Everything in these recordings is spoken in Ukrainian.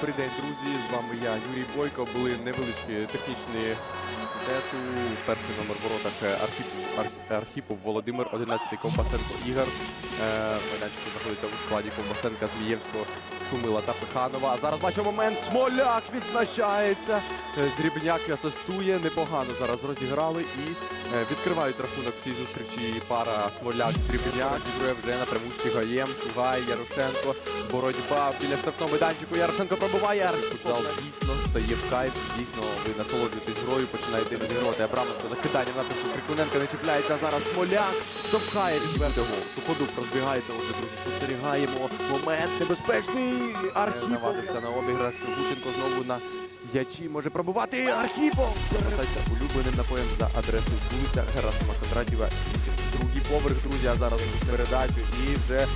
Добрий день, друзі. З вами я, Юрій Бойко. Були невеличкі технічні десу. Перший номер воротах Архіпов, Архіпов Володимир, 11-й Ковбасенко Ігор. Е, Майданчик знаходиться у складі Ковбасенка, Змієвського, Шумила та Пиханова. А зараз бачимо момент. Смоляк відзначається. Е, Дрібняк асистує. Непогано зараз розіграли і е, відкривають рахунок цій зустрічі пара Смоляк Дрібняк. Зігрує вже напряму з Чигаєм, Шугай, Ярошенко. Боротьба біля штрафного майданчику. Ярошенко пробиває. Футзал дійсно стає в кайф. Дійсно, ви насолоджуєтесь грою, починаєте відігрувати. Абраменко закидання на пису Крикуненка не чіпляється. Зараз Смоляк штовхає четвертого. Суходук розбігається. Отже, друзі, спостерігаємо. Момент небезпечний. Архіпов навадився на обіграш. Гученко знову на Ячі може пробувати Архіпов. Залишається улюбленим напоєм за адресою вулиця Герасима Кондратєва. 8. Другий поверх, друзі, а зараз передачу і вже е,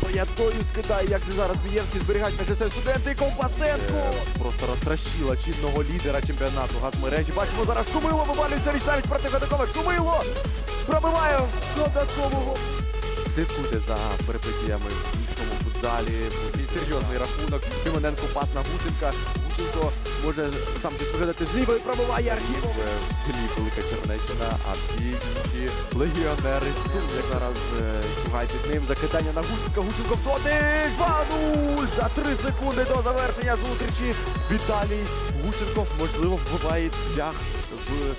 порядкою скидає, як це зараз Бієвський зберігають на ЧСС студенти і Ковбасенко. Просто розтращила чинного лідера чемпіонату газмережі. Бачимо зараз Шумило вивалюється навіть проти Ходакових. Шумило пробиває Ходакового. Слідкуйте за перипетіями в міському серйозний рахунок. Тимоненко пас на Гученка. Гученко може сам щось вигадати з лівої, пробиває Архіпов. Філіп Велика Чернеччина, а всі інші легіонери як зараз е, Шугай під ним. Закидання на Гученка. Гученко в дотик. 2-0 за 3 секунди до завершення зустрічі. Віталій Гученко, можливо, вбиває шлях в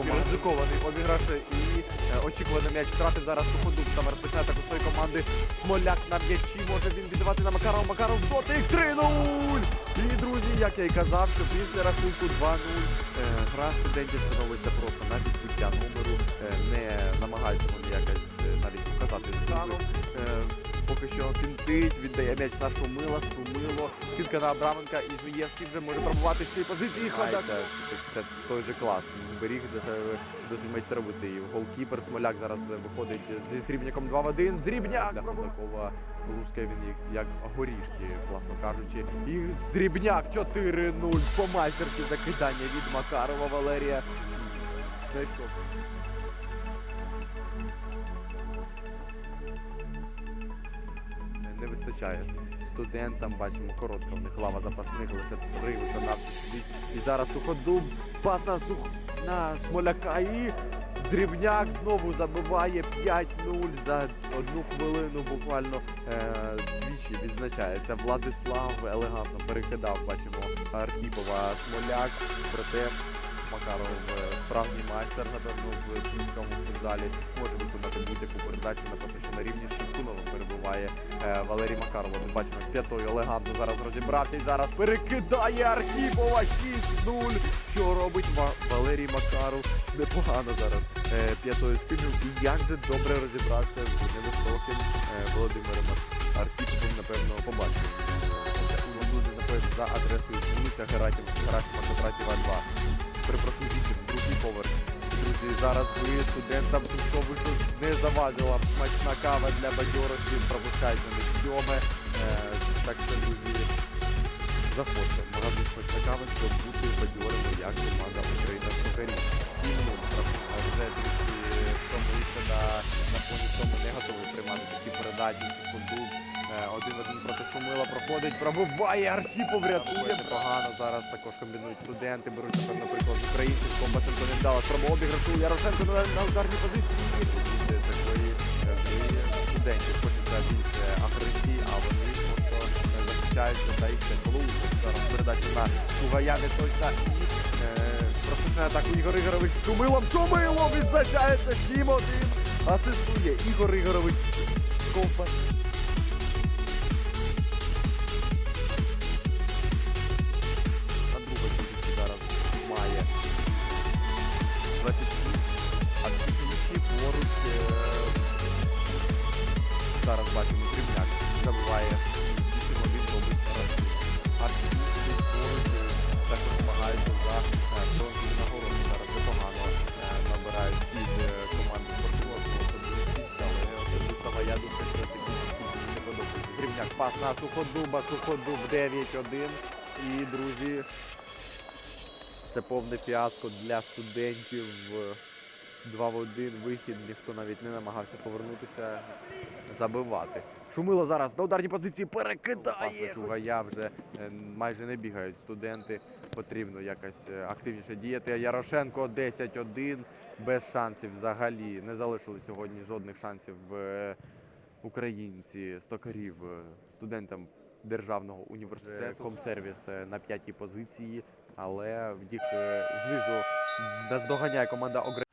команду. Ризикований обіграш і е, очікуваний м'яч втратив зараз Суходуб. Саме розпочинає атаку своєї команди. Смоляк на м'ячі може він віддавати на Макарова. Макаров дотик 3-0. І друзі, як я і казав, що після рахунку 2-0 е, гра студентів становиться просто на відбиття номеру. Е, не намагаються вони якось навіть показати станом. Поки що фінтить, віддає м'яч на Шумила, Шумило, скидка на Абраменка і Змієвський вже може пробувати з цієї позиції. Це, це той же клас. Беріг для себе досить майстровитий. Голкіпер Смоляк зараз виходить зі Зрібняком 2 в 1. Зрібняк! Ходакова лускає він їх як горішки, власно кажучи. І Зрібняк 4-0 по майстерці закидання від Макарова Валерія. Знайшов. Не вистачає студентам. Бачимо, коротка в них лава запасних, лише три виконавці сидить. І зараз суходуб, пас на сух на смоляка і Зрібняк знову забиває 5-0 за одну хвилину. Буквально е, двічі відзначається. Владислав елегантно перекидав. Бачимо Архіпова Смоляк. Проте Макаров е, справжній майстер, напевно, в київському футзалі може виконати будь-яку передачу, напевно, що на рівні з Шевкуновим перебуває е, Валерій Макаров. Ми бачимо, п'ятою елегантно зараз розібрався і зараз перекидає Архіпова 6-0. Що робить Ва- Валерій Макаров? Непогано зараз е, п'ятою спільною. І як же добре розібрався з невисоким Володимиром Архіповим, напевно, побачив. За адресою вулиця Герасима Кондратєва 2 перепрошую, вісім, другий поверх. Друзі, зараз ви студентам Сушкову що не завадила смачна кава для бадьорості, пропускайте на сьоме. Так що, друзі, заходьте. в Магазин смачна кава, щоб бути бадьорими, як команда Україна Сокарів. Сімну, вже трішки втомилися на, на фоні цьому не готові приймати такі передачі, секунду. Е, Один в один проти Шумила проходить, пробиває Архіпов рятує. Непогано зараз також комбінують студенти, беруть, напевно, приклад з українців. Комбасенко не вдала. Спроба обіграшу. Ярошенко на, на ударній позиції. Такої е, студентів. Хочеться більше агресії, а вони просто е, захищаються та їх голову. Зараз передача на Шугая не точна. І е, розпочинає атаку Ігор Ігорович з Шумилом. Відзначається 7-1. Асистує Ігор Ігорович Ковбас. Зараз бачимо Дрібняк забиває 8-1 робить Рашид. А північі поруч е, також змагаються за е, бронзові нагороди. Зараз непогано е, набирають е, команди спортивного але особисто я думаю, що такі не подобається. Дрібняк пас на Суходуба, Суходуб 9-1. І, друзі, це повне фіаско для студентів. Два в один вихід, ніхто навіть не намагався повернутися, забивати. Шумило зараз на ударній позиції перекидає. Чугая вже е, майже не бігають студенти. Потрібно якось е, активніше діяти. Ярошенко 10-1 без шансів взагалі. Не залишили сьогодні жодних шансів е, українці, стокарів, студентам державного університету. Комсервіс на п'ятій позиції, але їх знизу наздоганяє команда Огр.